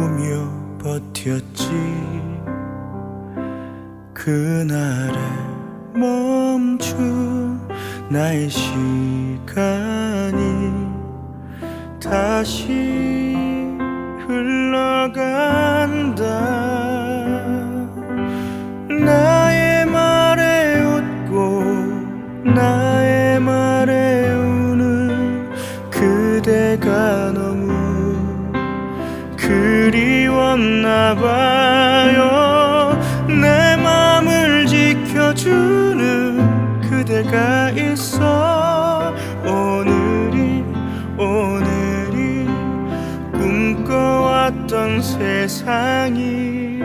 꿈꾸며 버텼지. 그날에 멈춘 나의 시간이 다시 흘러간다. 나의 말에 웃고 나의 말에 우는 그대가 너무 그리웠나 봐요. 내 맘을 지켜주는 그대가 있어. 오늘이 오늘이 꿈꿔왔던 세상이